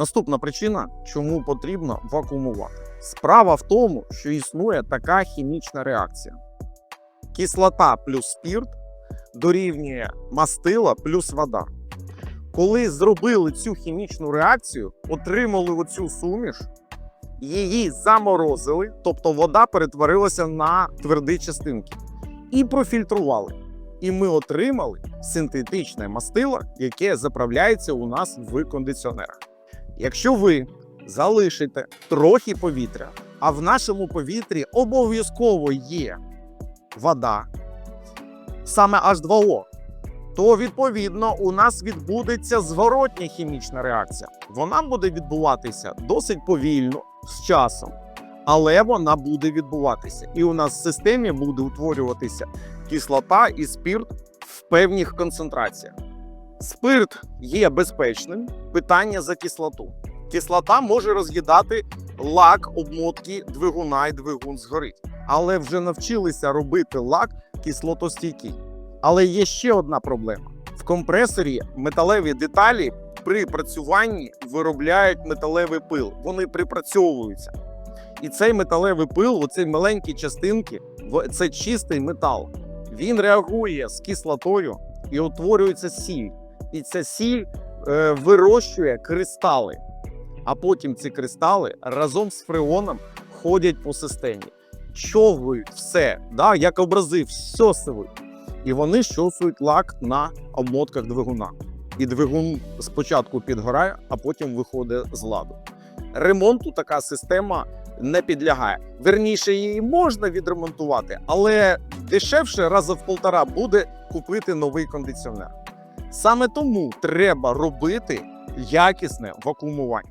Наступна причина, чому потрібно вакуумувати. Справа в тому, що існує така хімічна реакція: кислота плюс спірт дорівнює мастила плюс вода. Коли зробили цю хімічну реакцію, отримали оцю суміш, її заморозили, тобто вода перетворилася на тверді частинки, і профільтрували. І ми отримали синтетичне мастило, яке заправляється у нас в кондиціонерах. Якщо ви залишите трохи повітря, а в нашому повітрі обов'язково є вода, саме H2O, то відповідно у нас відбудеться зворотня хімічна реакція. Вона буде відбуватися досить повільно з часом, але вона буде відбуватися. І у нас в системі буде утворюватися кислота і спирт в певних концентраціях. Спирт є безпечним. Питання за кислоту. Кислота може роз'їдати лак обмотки двигуна і двигун згорить. Але вже навчилися робити лак кислотостійкий. Але є ще одна проблема: в компресорі металеві деталі при працюванні виробляють металевий пил. Вони припрацьовуються. І цей металевий пил, оці маленькі частинки, це чистий метал. Він реагує з кислотою і утворюється сіль. І ця сіль е, вирощує кристали. А потім ці кристали разом з фреоном ходять по системі. Човують все, да, як образи, всьосують. І вони щосують лак на обмотках двигуна. І двигун спочатку підгорає, а потім виходить з ладу. Ремонту така система не підлягає. Верніше, її можна відремонтувати, але дешевше раза в полтора буде купити новий кондиціонер. Саме тому треба робити якісне вакуумування.